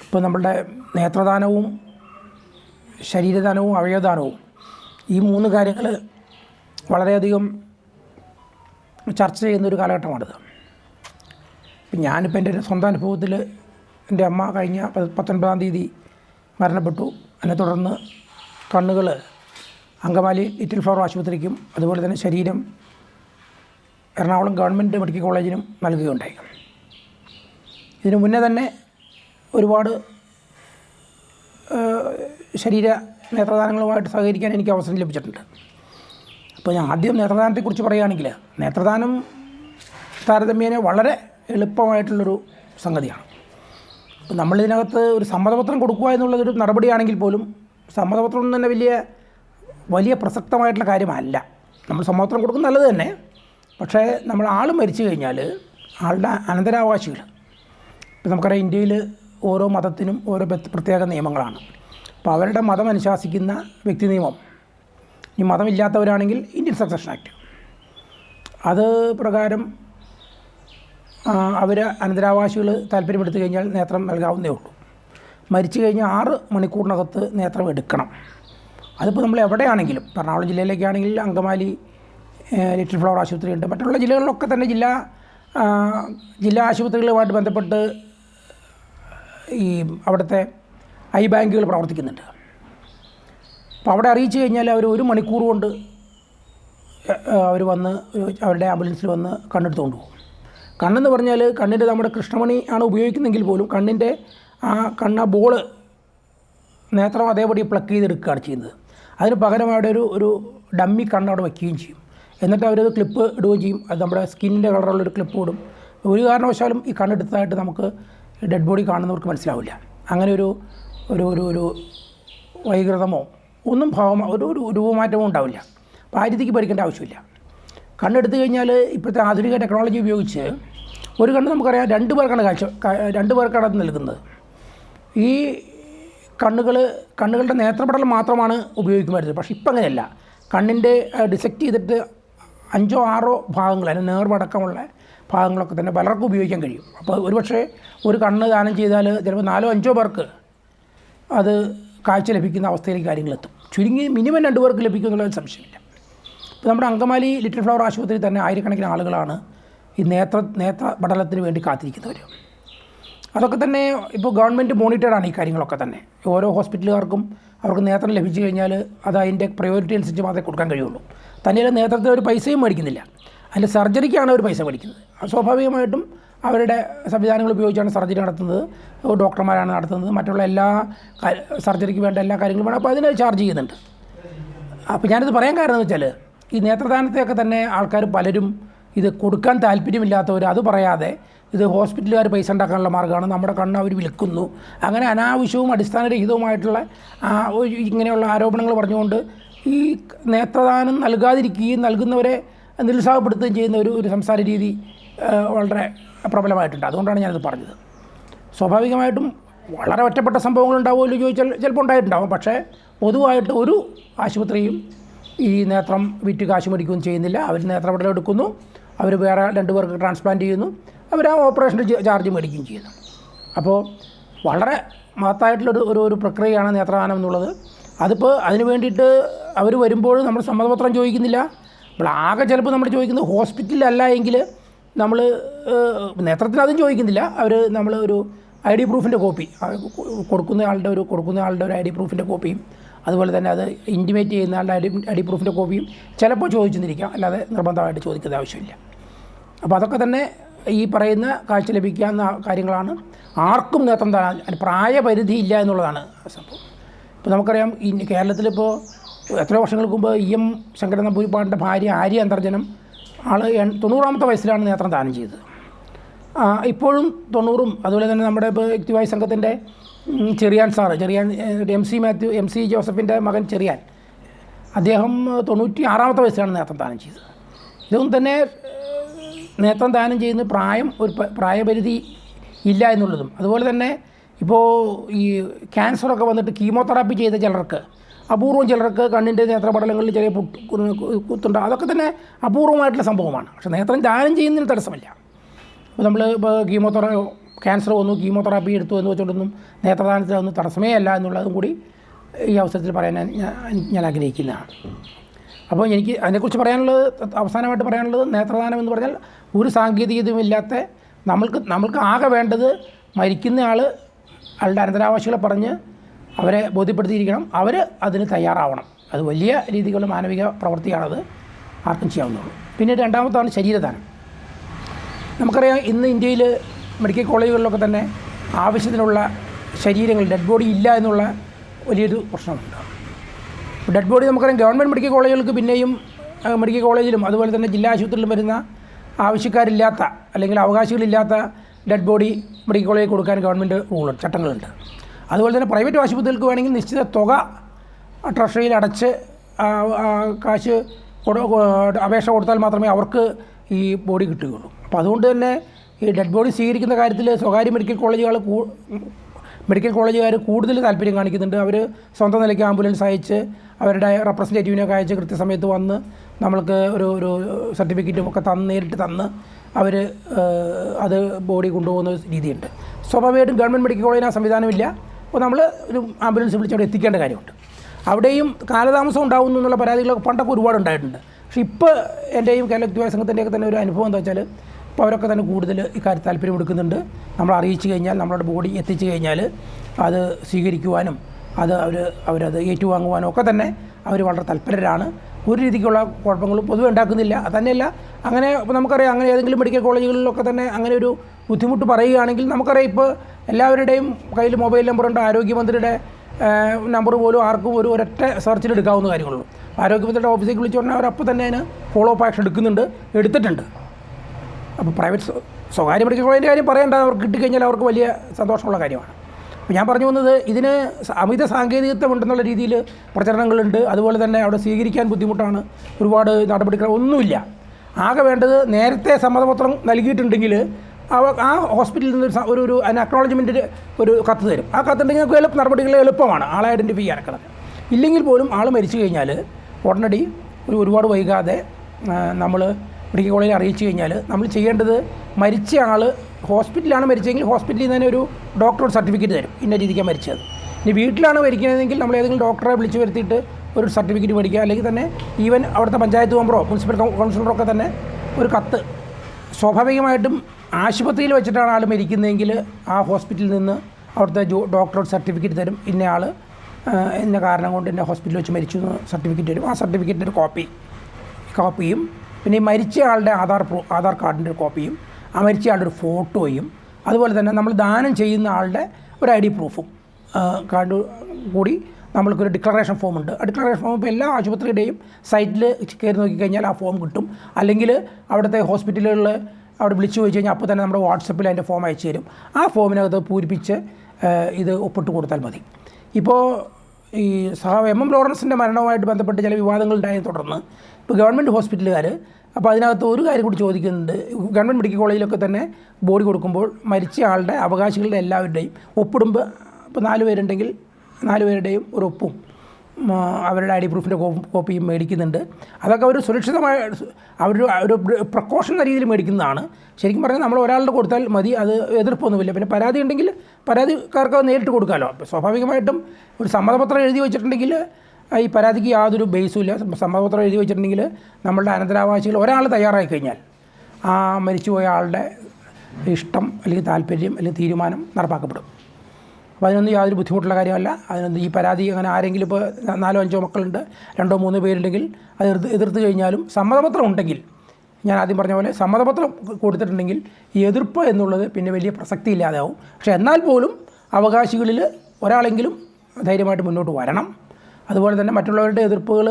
ഇപ്പോൾ നമ്മളുടെ നേത്രദാനവും ശരീരദാനവും അവയവദാനവും ഈ മൂന്ന് കാര്യങ്ങൾ വളരെയധികം ചർച്ച ചെയ്യുന്ന ഒരു കാലഘട്ടമാണിത്. ഇപ്പം ഞാനിപ്പോൾ എന്റെ സ്വന്തം അനുഭവത്തിൽ എന്റെ അമ്മ കഴിഞ്ഞ പത്തൊൻപതാം തീയതി മരണപ്പെട്ടു. അതിനെ തുടർന്ന് കണ്ണുകൾ അങ്കമാലി ലിറ്റിൽ ഫ്ലവർ ആശുപത്രിക്കും അതുപോലെ തന്നെ ശരീരം എറണാകുളം ഗവൺമെന്റ് മെഡിക്കൽ കോളേജിനും നൽകുകയുണ്ടായി. ഇതിനു മുന്നേ തന്നെ ഒരുപാട് ശരീര നേത്രദാനങ്ങളുമായിട്ട് സഹകരിക്കാൻ എനിക്ക് അവസരം ലഭിച്ചിട്ടുണ്ട്. അപ്പോൾ ഞാൻ ആദ്യം നേത്രദാനത്തെക്കുറിച്ച് പറയുകയാണെങ്കിൽ നേത്രദാനം താരതമ്യേന വളരെ എളുപ്പമായിട്ടുള്ളൊരു സംഗതിയാണ്. ഇപ്പോൾ നമ്മളിതിനകത്ത് ഒരു സമ്മതപത്രം കൊടുക്കുക എന്നുള്ളതൊരു നടപടിയാണെങ്കിൽ പോലും സമ്മതപത്രം ഒന്നും തന്നെ വലിയ വലിയ പ്രസക്തമായിട്ടുള്ള കാര്യമല്ല. നമ്മൾ സമ്മതപത്രം കൊടുക്കുന്നത് നല്ലത് തന്നെ. പക്ഷേ നമ്മൾ ആൾ മരിച്ചു കഴിഞ്ഞാൽ ആളുടെ അനന്തരാവകാശികൾ ഇപ്പം നമുക്കറിയാം ഇന്ത്യയിൽ ഓരോ മതത്തിനും ഓരോ പ്രത്യേക നിയമങ്ങളാണ്. അപ്പോൾ അവരുടെ മതം അനുശാസിക്കുന്ന വ്യക്തി നിയമം ഈ മതമില്ലാത്തവരാണെങ്കിൽ ഇന്ത്യൻ സക്സഷൻ ആക്ട്. അത് പ്രകാരം അവർ അനന്തരാവകാശികൾ താല്പര്യപ്പെടുത്തി കഴിഞ്ഞാൽ നേത്രം നൽകാവുന്നേ ഉള്ളൂ. മരിച്ചു കഴിഞ്ഞാൽ ആറ് മണിക്കൂറിനകത്ത് നേത്രം എടുക്കണം. അതിപ്പോൾ നമ്മൾ എവിടെയാണെങ്കിലും എറണാകുളം ജില്ലയിലേക്കാണെങ്കിൽ അങ്കമാലി ലിറ്റിൽ ഫ്ലവർ ആശുപത്രി ഉണ്ട്. മറ്റുള്ള ജില്ലകളിലൊക്കെ തന്നെ ജില്ലാ ജില്ലാ ആശുപത്രികളുമായിട്ട് ബന്ധപ്പെട്ട് ഈ അവിടുത്തെ ഐ ബാങ്കുകൾ പ്രവർത്തിക്കുന്നുണ്ട്. അപ്പോൾ അവിടെ അറിയിച്ചു കഴിഞ്ഞാൽ അവർ ഒരു മണിക്കൂർ കൊണ്ട് അവർ വന്ന് അവരുടെ ആംബുലൻസിൽ വന്ന് കണ്ണെടുത്തുകൊണ്ട് പോകും. കണ്ണെന്ന് പറഞ്ഞാൽ കണ്ണിന്റെ നമ്മുടെ കൃഷ്ണമണി ആണ് ഉപയോഗിക്കുന്നെങ്കിൽ പോലും കണ്ണിന്റെ ആ കണ്ണ ബോൾ നേത്രം അതേപടി പ്ലക്ക് ചെയ്തെടുക്കുകയാണ് ചെയ്യുന്നത്. അതിന് പകരം അവിടെ ഒരു ഒരു ഡമ്മി കണ്ണ് അവിടെ വയ്ക്കുകയും ചെയ്യും. എന്നിട്ട് അവരത് ക്ലിപ്പ് ഇടുകയും ചെയ്യും. അത് നമ്മുടെ സ്കിന്നിന്റെ കളറുള്ളൊരു ക്ലിപ്പ് ഇടും. ഒരു കാരണവശാലും ഈ കണ്ണെടുത്തതായിട്ട് നമുക്ക് ഡെഡ് ബോഡി കാണുന്നവർക്ക് മനസ്സിലാവില്ല. അങ്ങനെ ഒരു ഒരു ഒരു വൈകൃതമോ ഒന്നും ഭാവം ഒരു ഒരു രൂപമാറ്റവും ഉണ്ടാവില്ല. രീതിക്ക് പഠിക്കേണ്ട ആവശ്യമില്ല. കണ്ണെടുത്ത് കഴിഞ്ഞാൽ ഇപ്പോഴത്തെ ആധുനിക ടെക്നോളജി ഉപയോഗിച്ച് ഒരു കണ്ണ് നമുക്കറിയാം രണ്ട് പേർക്കാണ് കാഴ്ച രണ്ട് പേർക്കാണ് അത് നൽകുന്നത്. ഈ കണ്ണുകൾ കണ്ണുകളുടെ നേത്രപടലം മാത്രമാണ് ഉപയോഗിക്കുമായിരുന്നത് പക്ഷേ ഇപ്പം അങ്ങനെയല്ല. കണ്ണിന്റെ ഡിസെക്റ്റ് ചെയ്തിട്ട് അഞ്ചോ ആറോ ഭാഗങ്ങൾ അതിന് നേർവടക്കമുള്ള ഭാഗങ്ങളൊക്കെ തന്നെ പലർക്കും ഉപയോഗിക്കാൻ കഴിയും. അപ്പോൾ ഒരുപക്ഷേ ഒരു കണ്ണ് ദാനം ചെയ്താൽ ചിലപ്പോൾ നാലോ അഞ്ചോ പേർക്ക് അത് കാഴ്ച ലഭിക്കുന്ന അവസ്ഥയിലേക്ക് കാര്യങ്ങളെത്തും ചുരുങ്ങി മിനിമം രണ്ട് പേർക്ക് ലഭിക്കും എന്നുള്ളത് സംശയമില്ല. ഇപ്പോൾ നമ്മുടെ അങ്കമാലി ലിറ്റിൽ ഫ്ലവർ ആശുപത്രിയിൽ തന്നെ ആയിരക്കണക്കിന് ആളുകളാണ് ഈ നേത്ര നേത്ര പഠനത്തിന് വേണ്ടി കാത്തിരിക്കുന്നവർ അതൊക്കെ തന്നെ ഇപ്പോൾ ഗവൺമെന്റ് മോണിറ്റേഡാണ് ഈ കാര്യങ്ങളൊക്കെ തന്നെ. ഓരോ ഹോസ്പിറ്റലുകാർക്കും അവർക്ക് നേത്രം ലഭിച്ചു കഴിഞ്ഞാൽ അത് അതിന്റെ പ്രയോറിറ്റി അനുസരിച്ച് മാത്രമേ കൊടുക്കാൻ കഴിയുള്ളൂ. തന്നെയല്ല നേത്രത്തിന് ഒരു പൈസയും മേടിക്കുന്നില്ല. അതിന്റെ സർജറിക്കാണ് അവർ പൈസ മേടിക്കുന്നത്. സ്വാഭാവികമായിട്ടും അവരുടെ സംവിധാനങ്ങൾ ഉപയോഗിച്ചാണ് സർജറി നടത്തുന്നത്. ഡോക്ടർമാരാണ് നടത്തുന്നത്. മറ്റുള്ള എല്ലാ സർജറിക്ക് വേണ്ട എല്ലാ കാര്യങ്ങളും വേണം അപ്പോൾ അതിന് ചാർജ് ചെയ്യുന്നുണ്ട്. അപ്പോൾ ഞാനിത് പറയാൻ കാരണം എന്ന് വെച്ചാൽ ഈ നേത്രദാനത്തെയൊക്കെ തന്നെ ആൾക്കാർ പലരും ഇത് കൊടുക്കാൻ താല്പര്യമില്ലാത്തവർ അത് പറയാതെ ഇത് ഹോസ്പിറ്റലുകാർ പൈസ ഉണ്ടാക്കാനുള്ള മാർഗമാണ്. നമ്മുടെ കണ്ണ് അവർ വിൽക്കുന്നു. അങ്ങനെ അനാവശ്യവും അടിസ്ഥാനരഹിതവുമായിട്ടുള്ള ഇങ്ങനെയുള്ള ആരോപണങ്ങൾ പറഞ്ഞുകൊണ്ട് ഈ നേത്രദാനം നൽകാതിരിക്കുകയും നൽകുന്നവരെ നിരുത്സാഹപ്പെടുത്തുകയും ചെയ്യുന്ന ഒരു ഒരു സംസാര രീതി വളരെ പ്രബലമായിട്ടുണ്ട്. അതുകൊണ്ടാണ് ഞാനത് പറഞ്ഞത്. സ്വാഭാവികമായിട്ടും വളരെ ഒറ്റപ്പെട്ട സംഭവങ്ങൾ ഉണ്ടാവുമല്ലോ ചോദിച്ചാൽ ചിലപ്പോൾ ഉണ്ടായിട്ടുണ്ടാവും. പക്ഷേ പൊതുവായിട്ട് ഒരു ആശുപത്രിയും ഈ നേത്രം വിറ്റ് കാശ് മേടിക്കുകയും ചെയ്യുന്നില്ല. അവർ നേത്രപടലം എടുക്കുന്നു. അവർ വേറെ രണ്ട് പേർക്ക് ട്രാൻസ്പ്ലാന്റ് ചെയ്യുന്നു. അവർ ആ ഓപ്പറേഷന്റെ ചാർജ് മേടിക്കുകയും ചെയ്യുന്നു. അപ്പോൾ വളരെ മഹത്തായിട്ടുള്ളൊരു ഒരു ഒരു പ്രക്രിയയാണ് നേത്രദാനം എന്നുള്ളത്. അതിപ്പോൾ അതിന് വേണ്ടിയിട്ട് അവർ വരുമ്പോൾ നമ്മൾ സമ്മതപത്രം ചോദിക്കുന്നില്ല. അപ്പോൾ ആകെ ചിലപ്പോൾ നമ്മൾ ചോദിക്കുന്നത് ഹോസ്പിറ്റലിലല്ല എങ്കിൽ നമ്മൾ നേത്രത്തിന് അതും ചോദിക്കുന്നില്ല. അവർ നമ്മൾ ഒരു ഐ ഡി പ്രൂഫിന്റെ കോപ്പി കൊടുക്കുന്ന ആളുടെ ഒരു കൊടുക്കുന്ന ആളുടെ ഒരു ഐ ഡി പ്രൂഫിന്റെ കോപ്പിയും അതുപോലെ തന്നെ അത് ഇന്റിമേറ്റ് ചെയ്യുന്ന ആളുടെ ഐ ഡി ഐ ഡി പ്രൂഫിന്റെ കോപ്പിയും ചിലപ്പോൾ ചോദിച്ചെന്നിരിക്കാം. അല്ലാതെ നിർബന്ധമായിട്ട് ചോദിക്കേണ്ട ആവശ്യമില്ല. അപ്പോൾ അതൊക്കെ തന്നെ ഈ പറയുന്ന കാഴ്ച ലഭിക്കാവുന്ന കാര്യങ്ങളാണ്. ആർക്കും നേത്രം തരാൻ പ്രായപരിധി ഇല്ല എന്നുള്ളതാണ് സംഭവം. ഇപ്പോൾ നമുക്കറിയാം ഈ കേരളത്തിലിപ്പോൾ എത്രയോ വർഷങ്ങൾക്ക് മുമ്പ് ഇ എം ശങ്കരൻ നമ്പൂരിപ്പാടിന്റെ ഭാര്യ ആര്യ അന്തർജനം ആൾ തൊണ്ണൂറാമത്തെ വയസ്സിലാണ് നേത്രം ദാനം ചെയ്തത്. ഇപ്പോഴും തൊണ്ണൂറും അതുപോലെ തന്നെ നമ്മുടെ ഇപ്പോൾ യുക്തിവായ സംഘത്തിന്റെ Cherian sir Cherian M C Mathew M C ജോസഫിന്റെ മകൻ ചെറിയാൻ. അദ്ദേഹം തൊണ്ണൂറ്റി ആറാമത്തെ വയസ്സിലാണ് നേത്രം ദാനം ചെയ്തത്. ഇതൊന്നും തന്നെ നേത്രം ദാനം ചെയ്യുന്ന പ്രായം ഒരു പ്രായപരിധി ഇല്ല എന്നുള്ളതും. അതുപോലെ തന്നെ ഇപ്പോൾ ഈ ക്യാൻസറൊക്കെ വന്നിട്ട് കീമോതെറാപ്പി ചെയ്ത ചിലർക്ക് അപൂർവം ചിലർക്ക് കണ്ണിന്റെ നേത്രപടലങ്ങളിൽ ചെറിയ പുട്ട് കുത്തുണ്ട്. അതൊക്കെ തന്നെ അപൂർവമായിട്ടുള്ള സംഭവമാണ്. പക്ഷേ നേത്രം ദാനം ചെയ്യുന്നതിന് തടസ്സമില്ല. ഇപ്പോൾ നമ്മൾ ഇപ്പോൾ കീമോതെറാ ക്യാൻസർ വന്നു കീമോതെറാപ്പി എടുത്തു എന്ന് വെച്ചുകൊണ്ടൊന്നും നേത്രദാനത്തിനൊന്നും തടസ്സമേ അല്ല എന്നുള്ളതും കൂടി ഈ അവസരത്തിൽ പറയാൻ ഞാൻ ആഗ്രഹിക്കുന്നതാണ് അപ്പോൾ എനിക്ക് അതിനെക്കുറിച്ച് പറയാനുള്ളത് അവസാനമായിട്ട് പറയാനുള്ളത് നേത്രദാനം എന്ന് പറഞ്ഞാൽ ഒരു സാങ്കേതികതയും ഇല്ലാത്ത നമ്മൾക്ക് നമ്മൾക്ക് ആകെ വേണ്ടത് മരിക്കുന്ന ആൾ ആളുടെ അനന്തരാവാസികളെ പറഞ്ഞ് അവരെ ബോധ്യപ്പെടുത്തിയിരിക്കണം. അവർ അതിന് തയ്യാറാവണം. അത് വലിയ രീതിയിലുള്ള മാനവിക പ്രവൃത്തിയാണത്. ആർക്കും ചെയ്യാവുന്നുള്ളൂ പിന്നെ രണ്ടാമത്താണ് ശരീരദാനം. നമുക്കറിയാം ഇന്ന് ഇന്ത്യയിൽ മെഡിക്കൽ കോളേജുകളിലൊക്കെ തന്നെ ആവശ്യത്തിനുള്ള ശരീരങ്ങൾ ഡെഡ് ബോഡി ഇല്ല എന്നുള്ള വലിയൊരു പ്രശ്നമുണ്ട്. ഡെഡ് ബോഡി നമുക്കറിയാം ഗവൺമെന്റ് മെഡിക്കൽ കോളേജുകൾക്ക് പിന്നെയും മെഡിക്കൽ കോളേജിലും അതുപോലെ തന്നെ ജില്ലാ ആശുപത്രിയിലും വരുന്ന ആവശ്യക്കാരില്ലാത്ത അല്ലെങ്കിൽ അവകാശികളില്ലാത്ത ഡെഡ് ബോഡി മെഡിക്കൽ കോളേജിൽ കൊടുക്കാൻ ഗവൺമെന്റ് റൂളുണ്ട് ചട്ടങ്ങളുണ്ട്. അതുപോലെ തന്നെ പ്രൈവറ്റ് ആശുപത്രികൾക്ക് വേണമെങ്കിൽ നിശ്ചിത തുക ട്രഷറിയിൽ അടച്ച് കാശ് അപേക്ഷ കൊടുത്താൽ മാത്രമേ അവർക്ക് ഈ ബോഡി കിട്ടുകയുള്ളൂ. അപ്പോൾ അതുകൊണ്ട് തന്നെ ഈ ഡെഡ് ബോഡി സ്വീകരിക്കുന്ന കാര്യത്തിൽ സ്വകാര്യ മെഡിക്കൽ കോളേജുകൾ മെഡിക്കൽ കോളേജുകാർ കൂടുതൽ താല്പര്യം കാണിക്കുന്നുണ്ട്. അവർ സ്വന്തം നിലയ്ക്ക് ആംബുലൻസ് അയച്ച് അവരുടെ റെപ്രസെന്റേറ്റീവിനൊക്കെ അയച്ച് കൃത്യസമയത്ത് വന്ന് നമ്മൾക്ക് ഒരു ഒരു സർട്ടിഫിക്കറ്റും ഒക്കെ തന്ന് നേരിട്ട് തന്ന് അവർ അത് ബോഡി കൊണ്ടുപോകുന്ന രീതിയുണ്ട്. സ്വാഭാവികമായിട്ടും ഗവൺമെന്റ് മെഡിക്കൽ കോളേജിന് ആ സംവിധാനമില്ല. അപ്പോൾ നമ്മൾ ഒരു ആംബുലൻസ് വിളിച്ച് അവിടെ എത്തിക്കേണ്ട കാര്യമുണ്ട്. അവിടെയും കാലതാമസം ഉണ്ടാകുന്നു എന്നുള്ള പരാതികളൊക്കെ പണ്ടൊക്കെ ഒരുപാട് ഉണ്ടായിട്ടുണ്ട്. പക്ഷേ ഇപ്പോൾ എന്റെയും കേരള സംഘത്തിന്റെയൊക്കെ തന്നെ ഒരു അനുഭവം എന്താ വെച്ചാൽ ഇപ്പോൾ അവരൊക്കെ തന്നെ കൂടുതൽ ഇക്കാര്യം താല്പര്യം എടുക്കുന്നുണ്ട് നമ്മൾ അറിയിച്ചു കഴിഞ്ഞാൽ നമ്മളുടെ ബോഡി എത്തിച്ചു കഴിഞ്ഞാൽ അത് സ്വീകരിക്കുവാനും അത് അവർ അവരത് ഏറ്റുവാങ്ങുവാനും ഒക്കെ തന്നെ അവർ വളരെ തൽപരരാണ്. ഒരു രീതിക്കുള്ള കുഴപ്പങ്ങളും പൊതുവെ ഉണ്ടാക്കുന്നില്ല. തന്നെയല്ല അങ്ങനെ നമുക്കറിയാം അങ്ങനെ ഏതെങ്കിലും മെഡിക്കൽ കോളേജുകളിലൊക്കെ തന്നെ അങ്ങനെ ഒരു ബുദ്ധിമുട്ട് പറയുകയാണെങ്കിൽ നമുക്കറിയാം ഇപ്പോൾ എല്ലാവരുടെയും കയ്യിൽ മൊബൈൽ നമ്പറുണ്ട്. ആരോഗ്യമന്ത്രിയുടെ നമ്പർ പോലും ആർക്കും ഒരു ഒരൊറ്റ സെർച്ചിൽ എടുക്കാവുന്ന കാര്യങ്ങളുള്ളൂ. ആരോഗ്യമന്ത്രിയുടെ ഓഫീസിലേക്ക് വിളിച്ചു പറഞ്ഞാൽ അവർ അപ്പോൾ തന്നെ അതിന് ഫോളോ അപ്പ് ആക്ഷൻ എടുക്കുന്നുണ്ട് എടുത്തിട്ടുണ്ട്. അപ്പോൾ പ്രൈവറ്റ് സ്വ- സ്വകാര്യ മെഡിക്കൽ കോളേജിന്റെ കാര്യം പറയേണ്ട. അവർക്ക് കിട്ടിക്കഴിഞ്ഞാൽ അവർക്ക് വലിയ സന്തോഷമുള്ള കാര്യമാണ്. അപ്പോൾ ഞാൻ പറഞ്ഞു വന്നത് ഇതിന് അമിത സാങ്കേതികത്വം ഉണ്ടെന്നുള്ള രീതിയിൽ പ്രചരണങ്ങളുണ്ട്. അതുപോലെ തന്നെ അവിടെ സ്വീകരിക്കാൻ ബുദ്ധിമുട്ടാണ്. ഒരുപാട് നടപടികൾ ഒന്നുമില്ല. ആകെ വേണ്ടത് നേരത്തെ സമ്മതപത്രം നൽകിയിട്ടുണ്ടെങ്കിൽ ആ ഹോസ്പിറ്റലിൽ നിന്ന് ഒരു ഒരു ഒരു അതിന് അക്നോളജ്മെന്റ് ഒരു കത്ത് തരും. ആ കത്തുണ്ടെങ്കിൽ നമുക്ക് എളുപ്പ നടപടികൾ എളുപ്പമാണ് ആളെ ഐഡന്റിഫൈ ചെയ്യാനൊക്കെ ഇല്ലെങ്കിൽ പോലും ആൾ മരിച്ചു കഴിഞ്ഞാൽ ഉടനടി ഒരു ഒരുപാട് വൈകാതെ നമ്മൾ മെഡിക്കൽ കോളേജിൽ അറിയിച്ചു കഴിഞ്ഞാൽ നമ്മൾ ചെയ്യേണ്ടത് മരിച്ച ആൾ ഹോസ്പിറ്റലിലാണ് മരിച്ചതെങ്കിൽ ഹോസ്പിറ്റലിൽ നിന്ന് തന്നെ ഒരു ഡോക്ടർ സർട്ടിഫിക്കറ്റ് തരും. ഇന്ന രീതിക്കാണ് മരിച്ചത്. ഇനി വീട്ടിലാണ് മരിക്കുന്നതെങ്കിൽ നമ്മൾ ഏതെങ്കിലും ഡോക്ടറെ വിളിച്ചു വരുത്തിയിട്ട് ഒരു സർട്ടിഫിക്കറ്റ് മേടിക്കുക. അല്ലെങ്കിൽ തന്നെ ഈവൻ അവിടുത്തെ പഞ്ചായത്ത് മെമ്പറോ മുനിസിപ്പൽ കൗൺസിലറോ ഒക്കെ തന്നെ ഒരു കത്ത് സ്വാഭാവികമായിട്ടും ആശുപത്രിയിൽ വെച്ചിട്ടാണ് ആൾ മരിക്കുന്നതെങ്കിൽ ആ ഹോസ്പിറ്റലിൽ നിന്ന് അവിടുത്തെ ഡോക്ടറോട് സർട്ടിഫിക്കറ്റ് തരും. ഇന്ന ആൾ ഇന്ന കാരണം കൊണ്ട് എന്നെ ഹോസ്പിറ്റലിൽ വെച്ച് മരിച്ചു എന്ന് സർട്ടിഫിക്കറ്റ് തരും. ആ സർട്ടിഫിക്കറ്റിന്റെ ഒരു കോപ്പി കോപ്പിയും പിന്നെ ഈ മരിച്ച ആളുടെ ആധാർ പ്രൂ ആധാർ കാർഡിന്റെ ഒരു കോപ്പിയും ആ മരിച്ച ആളുടെ ഒരു ഫോട്ടോയും അതുപോലെ തന്നെ നമ്മൾ ദാനം ചെയ്യുന്ന ആളുടെ ഒരു ഐ ഡി പ്രൂഫും കാർഡ് കൂടി നമ്മൾക്കൊരു ഡിക്ലറേഷൻ ഫോം ഉണ്ട്. ആ ഡിക്ലറേഷൻ ഫോം ഇപ്പോൾ എല്ലാ ആശുപത്രിയുടെയും സൈറ്റിൽ കയറി നോക്കിക്കഴിഞ്ഞാൽ ആ ഫോം കിട്ടും. അല്ലെങ്കിൽ അവിടുത്തെ ഹോസ്പിറ്റലുകളിൽ അവിടെ വിളിച്ചു ചോദിച്ചു കഴിഞ്ഞാൽ അപ്പോൾ തന്നെ നമ്മുടെ വാട്സപ്പിൽ അതിന്റെ ഫോം അയച്ചു തരും. ആ ഫോമിനകത്ത് പൂരിപ്പിച്ച് ഇത് ഒപ്പിട്ട് കൊടുത്താൽ മതി. ഇപ്പോൾ ഈ സഹ എം എം ലോറൻസിന്റെ മരണവുമായിട്ട് ബന്ധപ്പെട്ട് ചില വിവാദങ്ങൾ ഉണ്ടായതിനെ തുടർന്ന് ഇപ്പോൾ ഗവൺമെന്റ് ഹോസ്പിറ്റലുകാർ അപ്പോൾ അതിനകത്ത് ഒരു കാര്യം കൂടി ചോദിക്കുന്നുണ്ട്. ഗവൺമെന്റ് മെഡിക്കൽ കോളേജിലൊക്കെ തന്നെ ബോഡി കൊടുക്കുമ്പോൾ മരിച്ച ആളുടെ അവകാശികളുടെ എല്ലാവരുടെയും ഒപ്പിടുമ്പോൾ ഇപ്പോൾ നാല് പേരുണ്ടെങ്കിൽ നാല് പേരുടെയും ഒരു ഒപ്പും. അവരുടെ ഐ ഡി പ്രൂഫിന്റെ കോപ്പിയും മേടിക്കുന്നുണ്ട്. അതൊക്കെ അവർ സുരക്ഷിതമായ അവർ ഒരു പ്രക്കോഷൻ എന്ന രീതിയിൽ മേടിക്കുന്നതാണ്. ശരിക്കും പറഞ്ഞാൽ നമ്മൾ ഒരാളുടെ കൊടുത്താൽ മതി അത് എതിർപ്പൊന്നുമില്ല. പിന്നെ പരാതി ഉണ്ടെങ്കിൽ പരാതിക്കാർക്ക് നേരിട്ട് കൊടുക്കാമല്ലോ സ്വാഭാവികമായിട്ടും ഒരു സമ്മതപത്രം എഴുതി വെച്ചിട്ടുണ്ടെങ്കിൽ ഈ പരാതിക്ക് യാതൊരു ബേസും ഇല്ല. സമ്മതപത്രം എഴുതി വെച്ചിട്ടുണ്ടെങ്കിൽ നമ്മളുടെ അനന്തരാവകാശികൾ ഒരാൾ തയ്യാറായി കഴിഞ്ഞാൽ ആ മരിച്ചുപോയ ആളുടെ ഇഷ്ടം അല്ലെങ്കിൽ താല്പര്യം അല്ലെങ്കിൽ തീരുമാനം നടപ്പാക്കപ്പെടും. അപ്പോൾ അതിനൊന്നും യാതൊരു ബുദ്ധിമുട്ടുള്ള കാര്യമല്ല. അതിനൊന്നും ഈ പരാതി അങ്ങനെ ആരെങ്കിലും ഇപ്പോൾ നാലോ അഞ്ചോ മക്കളുണ്ട് രണ്ടോ മൂന്നോ പേരുണ്ടെങ്കിൽ അത് എതിർത്ത് കഴിഞ്ഞാലും സമ്മതപത്രം ഉണ്ടെങ്കിൽ ഞാൻ ആദ്യം പറഞ്ഞ പോലെ സമ്മതപത്രം കൊടുത്തിട്ടുണ്ടെങ്കിൽ ഈ എതിർപ്പ് എന്നുള്ളത് പിന്നെ വലിയ പ്രസക്തി ഇല്ലാതാവും. പക്ഷേ എന്നാൽ പോലും അവകാശികളിൽ ഒരാളെങ്കിലും ധൈര്യമായിട്ട് മുന്നോട്ട് വരണം. അതുപോലെ തന്നെ മറ്റുള്ളവരുടെ എതിർപ്പുകൾ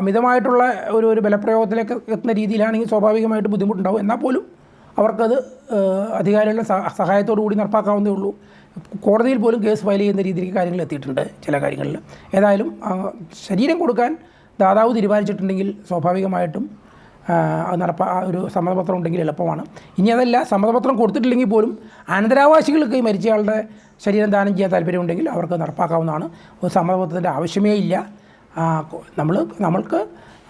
അമിതമായിട്ടുള്ള ഒരു ഒരു ബലപ്രയോഗത്തിലേക്ക് എത്തുന്ന രീതിയിലാണെങ്കിൽ സ്വാഭാവികമായിട്ട് ബുദ്ധിമുട്ടുണ്ടാവും. എന്നാൽ പോലും അവർക്കത് അധികാരികളുടെ സഹായത്തോടു കൂടി നടപ്പാക്കാവുന്നേ ഉള്ളൂ. കോടതിയിൽ പോലും കേസ് ഫയൽ ചെയ്യുന്ന രീതിയിലേക്ക് കാര്യങ്ങൾ എത്തിയിട്ടുണ്ട് ചില കാര്യങ്ങളിൽ. ഏതായാലും ശരീരം കൊടുക്കാൻ ദാതാവ് തീരുമാനിച്ചിട്ടുണ്ടെങ്കിൽ സ്വാഭാവികമായിട്ടും നടപ്പ ഒരു സമ്മതപത്രം ഉണ്ടെങ്കിൽ എളുപ്പമാണ്. ഇനി അതല്ല സമ്മതപത്രം കൊടുത്തിട്ടില്ലെങ്കിൽ പോലും അനന്തരാവകാശികൾക്ക് ഈ മരിച്ചയാളുടെ ശരീരം ദാനം ചെയ്യാൻ താല്പര്യമുണ്ടെങ്കിൽ അവർക്ക് നടപ്പാക്കാവുന്നതാണ്. ഒരു സമ്മതപത്രത്തിന്റെ ആവശ്യമേ ഇല്ല. നമ്മൾ നമ്മൾക്ക്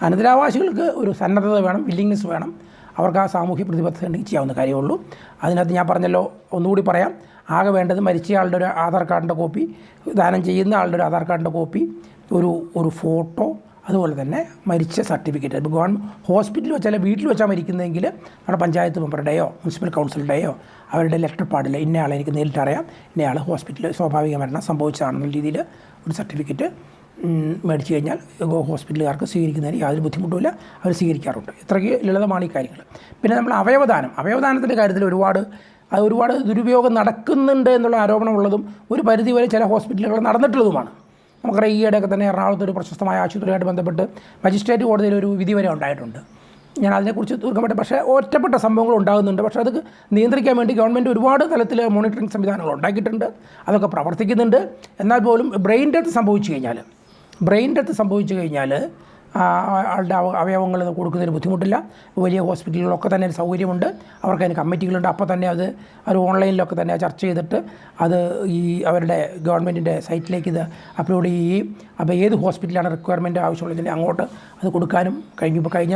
അനന്തരാവകാശികൾക്ക് ഒരു സന്നദ്ധത വേണം വില്ലിങ്നെസ് വേണം. അവർക്ക് ആ സാമൂഹ്യ പ്രതിബദ്ധത ഉണ്ടെങ്കിൽ ചെയ്യാവുന്ന കാര്യമുള്ളൂ അതിനകത്ത് ഞാൻ പറഞ്ഞല്ലോ ഒന്നുകൂടി പറയാം. ആകെ വേണ്ടത് മരിച്ചയാളുടെ ഒരു ആധാർ കാർഡിന്റെ കോപ്പി ദാനം ചെയ്യുന്ന ആളുടെ ഒരു ആധാർ കാർഡിന്റെ കോപ്പി ഒരു ഒരു ഫോട്ടോ അതുപോലെ തന്നെ മരിച്ച സർട്ടിഫിക്കറ്റ്. ഇപ്പോൾ ഗവൺമെന്റ് ഹോസ്പിറ്റലിൽ വെച്ചാൽ വീട്ടിൽ വെച്ചാൽ മരിക്കുന്നതെങ്കിൽ നമ്മുടെ പഞ്ചായത്ത് മെമ്പറുടെയോ മുനിസിപ്പൽ കൗൺസിലുടെയോ അവരുടെ ലെറ്റർ പാടില്ല. ഇന്നയാളെ എനിക്ക് നേരിട്ട് അറിയാം. ഇന്നയാൾ ഹോസ്പിറ്റലിൽ സ്വാഭാവിക മരണം സംഭവിച്ചതാണെന്നുള്ള രീതിയിൽ ഒരു സർട്ടിഫിക്കറ്റ് മേടിച്ചു കഴിഞ്ഞാൽ ഹോസ്പിറ്റലുകാർക്ക് സ്വീകരിക്കുന്നതിന് യാതൊരു ബുദ്ധിമുട്ടുമില്ല അവർ സ്വീകരിക്കാറുണ്ട്. ഇത്രയ്ക്ക് ലളിതമാണ് ഈ കാര്യങ്ങൾ. പിന്നെ നമ്മൾ അവയവദാനം. അവയവദാനത്തിന്റെ കാര്യത്തിൽ ഒരുപാട് അത് ഒരുപാട് ദുരുപയോഗം നടക്കുന്നുണ്ട് എന്നുള്ള ആരോപണമുള്ളതും ഒരു പരിധിവരെ ചില ഹോസ്പിറ്റലുകൾ നടന്നിട്ടുള്ളതുമാണ്. നമുക്കറിയാം ഈയിടെയൊക്കെ തന്നെ എറണാകുളത്ത് ഒരു പ്രശസ്തമായ ആശുപത്രിയുമായിട്ട് ബന്ധപ്പെട്ട് മജിസ്ട്രേറ്റ് കോടതിയിൽ ഒരു വിധി വരെ ഉണ്ടായിട്ടുണ്ട്. ഞാൻ അതിനെക്കുറിച്ച് തീർക്കപ്പെട്ട പക്ഷേ ഒറ്റപ്പെട്ട സംഭവങ്ങൾ ഉണ്ടാകുന്നുണ്ട്. പക്ഷേ അത് നിയന്ത്രിക്കാൻ വേണ്ടി ഗവൺമെന്റ് ഒരുപാട് തലത്തിൽ മോണിറ്ററിംഗ് സംവിധാനങ്ങൾ ഉണ്ടാക്കിയിട്ടുണ്ട്. അതൊക്കെ പ്രവർത്തിക്കുന്നുണ്ട്. എന്നാൽ പോലും ബ്രെയിൻ ഡെത്ത് സംഭവിച്ചു കഴിഞ്ഞാൽ ബ്രെയിൻ ഡെത്ത് സംഭവിച്ചു കഴിഞ്ഞാൽ ആളുടെ അവ- അവയവങ്ങൾ കൊടുക്കുന്നതിന് ബുദ്ധിമുട്ടില്ല. വലിയ ഹോസ്പിറ്റലുകളൊക്കെ തന്നെ സൗകര്യമുണ്ട്. അവർക്ക് അതിന് കമ്മിറ്റികളുണ്ട്. അപ്പോൾ തന്നെ അത് അവർ ഓൺലൈനിലൊക്കെ തന്നെ ചർച്ച ചെയ്തിട്ട് അത് ഈ അവരുടെ ഗവൺമെന്റിന്റെ സൈറ്റിലേക്ക് ഇത് അപ്ലോഡ് ചെയ്യുകയും അപ്പോൾ ഏത് ഹോസ്പിറ്റലാണ് റിക്വയർമെന്റ് ആവശ്യമുള്ളതിന്റെ അങ്ങോട്ട് അത് കൊടുക്കാനും കഴിഞ്ഞു. ഇപ്പോൾ കഴിഞ്ഞ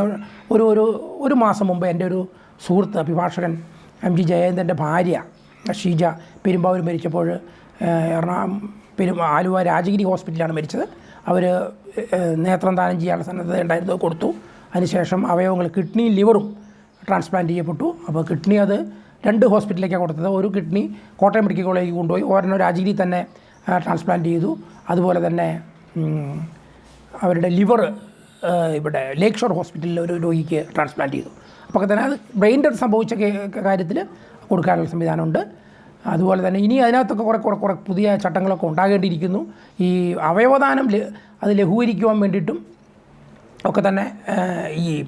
ഒരു ഒരു ഒരു മാസം മുമ്പ് എന്റെ ഒരു സുഹൃത്ത് അഭിഭാഷകൻ എം ജി ജയന്തന്റെ ഭാര്യ ഷീജ പെരുമ്പാവൂർ മരിച്ചപ്പോൾ എറണാകുളം പെരും ആലുവ രാജഗിരി ഹോസ്പിറ്റലാണ് മരിച്ചത്. അവർ നേത്രം ദാനം ചെയ്യാനുള്ള സന്നദ്ധത ഉണ്ടായിരുന്നത് കൊടുത്തു. അതിനുശേഷം അവയവങ്ങൾ കിഡ്നിയും ലിവറും ട്രാൻസ്പ്ലാന്റ് ചെയ്യപ്പെട്ടു. അപ്പോൾ കിഡ്നി അത് രണ്ട് ഹോസ്പിറ്റലിലേക്കാണ് കൊടുത്തത്. ഒരു കിഡ്നി കോട്ടയം മെഡിക്കൽ കോളേജിൽ കൊണ്ടുപോയി. ഒരെണ്ണം രാജഗിരി തന്നെ ട്രാൻസ്പ്ലാന്റ് ചെയ്തു. അതുപോലെ തന്നെ അവരുടെ ലിവർ ഇവിടെ ലേക്ക് ഷോർ ഹോസ്പിറ്റലിൽ ഒരു രോഗിക്ക് ട്രാൻസ്പ്ലാന്റ് ചെയ്തു. അപ്പോൾ തന്നെ അത് ബ്രെയിൻ ഡെത്ത് സംഭവിച്ച കാര്യത്തിൽ കൊടുക്കാനുള്ള സംവിധാനമുണ്ട്. അതുപോലെ തന്നെ ഇനി അതിനകത്തൊക്കെ കുറേ കുറേ കുറേ പുതിയ ചട്ടങ്ങളൊക്കെ ഉണ്ടാകേണ്ടിയിരിക്കുന്നു. ഈ അവയവദാനം അത് ലഘൂകരിക്കുവാൻ വേണ്ടിയിട്ടും ഒക്കെ തന്നെ ഈ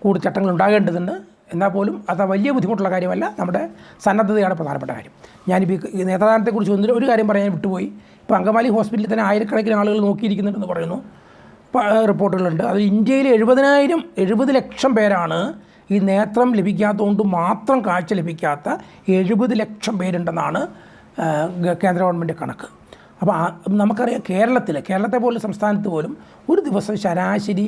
കൂടുതൽ ചട്ടങ്ങൾ ഉണ്ടാകേണ്ടതുണ്ട്. എന്നാൽ പോലും അത് വലിയ ബുദ്ധിമുട്ടുള്ള കാര്യമല്ല. നമ്മുടെ സന്നദ്ധതയാണ് പ്രധാനപ്പെട്ട കാര്യം. ഞാനിപ്പോൾ ഈ- നേതാദാനത്തെക്കുറിച്ച് നേത്രദാനത്തെക്കുറിച്ച് ഒന്ന് ഒരു കാര്യം പറയാൻ വിട്ടുപോയി. ഇപ്പോൾ അങ്കമാലി ഹോസ്പിറ്റലിൽ തന്നെ ആയിരക്കണക്കിന് ആളുകൾ നോക്കിയിരിക്കുന്നുണ്ടെന്ന് പറയുന്നു. റിപ്പോർട്ടുകളുണ്ട്. അത് ഇന്ത്യയിൽ എഴുപതിനായിരം എഴുപത് ലക്ഷം പേരാണ് ഈ നേത്രം ലഭിക്കാത്തതുകൊണ്ട് മാത്രം കാഴ്ച ലഭിക്കാത്ത എഴുപത് ലക്ഷം പേരുണ്ടെന്നാണ് കേന്ദ്ര ഗവൺമെന്റ് കണക്ക്. അപ്പോൾ നമുക്കറിയാം കേരളത്തിൽ കേരളത്തെ പോലെ സംസ്ഥാനത്ത് പോലും ഒരു ദിവസം ശരാശരി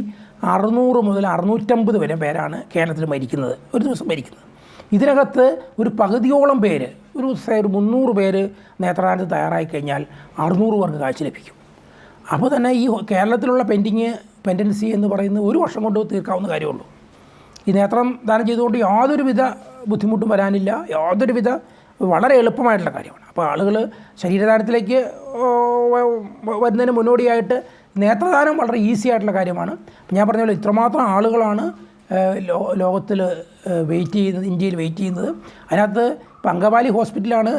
അറുന്നൂറ് മുതൽ അറുന്നൂറ്റമ്പത് വരെ പേരാണ് കേരളത്തിൽ മരിക്കുന്നത്. ഒരു ദിവസം മരിക്കുന്നത്. ഇതിനകത്ത് ഒരു പകുതിയോളം പേര് ഒരു ഒരു മുന്നൂറ് പേര് നേത്രദാനത്തിന് തയ്യാറായി കഴിഞ്ഞാൽ അറുന്നൂറ് പേർക്ക് കാഴ്ച ലഭിക്കും. അപ്പോൾ തന്നെ ഈ കേരളത്തിലുള്ള പെൻഡിങ് പെൻഡൻസി എന്ന് പറയുന്നത് ഒരു വർഷം കൊണ്ട് തീർക്കാവുന്ന കാര്യമുള്ളൂ. ഈ നേത്രം ദാനം ചെയ്തുകൊണ്ട് യാതൊരുവിധ ബുദ്ധിമുട്ടും വരാനില്ല. യാതൊരുവിധ വളരെ എളുപ്പമായിട്ടുള്ള കാര്യമാണ്. അപ്പോൾ ആളുകൾ ശരീരദാനത്തിലേക്ക് വരുന്നതിന് മുന്നോടിയായിട്ട് നേത്രദാനം വളരെ ഈസി ആയിട്ടുള്ള കാര്യമാണ്. ഞാൻ പറഞ്ഞ പോലെ ഇത്രമാത്രം ആളുകളാണ് ലോ ലോകത്തിൽ വെയിറ്റ് ചെയ്യുന്നത് ഇന്ത്യയിൽ വെയിറ്റ് ചെയ്യുന്നത്. അതിനകത്ത് ഇപ്പോൾ അങ്കവാലി ഹോസ്പിറ്റലാണ്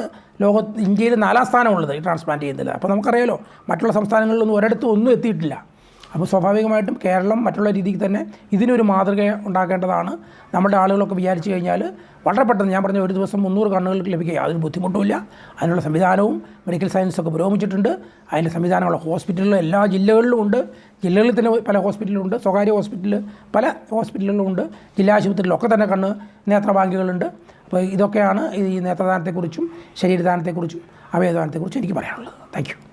ലോക ഇന്ത്യയിൽ നാലാം സ്ഥാനമുള്ളത് ഈ ട്രാൻസ്പ്ലാന്റ് ചെയ്യുന്നതിൽ അപ്പോൾ നമുക്കറിയാലോ മറ്റുള്ള സംസ്ഥാനങ്ങളിലൊന്നും ഒരിടത്തും ഒന്നും എത്തിയിട്ടില്ല. അപ്പോൾ സ്വാഭാവികമായിട്ടും കേരളം മറ്റുള്ള രീതിക്ക് തന്നെ ഇതിനൊരു മാതൃക ഉണ്ടാക്കേണ്ടതാണ്. നമ്മുടെ ആളുകളൊക്കെ വിചാരിച്ചു കഴിഞ്ഞാൽ വളരെ പെട്ടെന്ന് ഞാൻ പറഞ്ഞ ഒരു ദിവസം മുന്നൂറ് കണ്ണുകൾക്ക് ലഭിക്കുക. യാതൊരു ബുദ്ധിമുട്ടുമില്ല. അതിനുള്ള സംവിധാനവും മെഡിക്കൽ സയൻസൊക്കെ പുരോഗമിച്ചിട്ടുണ്ട്. അതിന്റെ സംവിധാനമുള്ള ഹോസ്പിറ്റലുകൾ എല്ലാ ജില്ലകളിലും ഉണ്ട്. ജില്ലകളിൽ തന്നെ പല ഹോസ്പിറ്റലുകളുണ്ട് സ്വകാര്യ ഹോസ്പിറ്റൽ പല ഹോസ്പിറ്റലുകളും ഉണ്ട്. ജില്ലാ ആശുപത്രിയിലൊക്കെ തന്നെ കണ്ണ് നേത്ര ബാങ്കുകളുണ്ട് അപ്പോൾ ഇതൊക്കെയാണ് ഈ നേത്രദാനത്തെക്കുറിച്ചും ശരീരദാനത്തെക്കുറിച്ചും അവയദാനത്തെക്കുറിച്ചും എനിക്ക് പറയാനുള്ളത്. താങ്ക്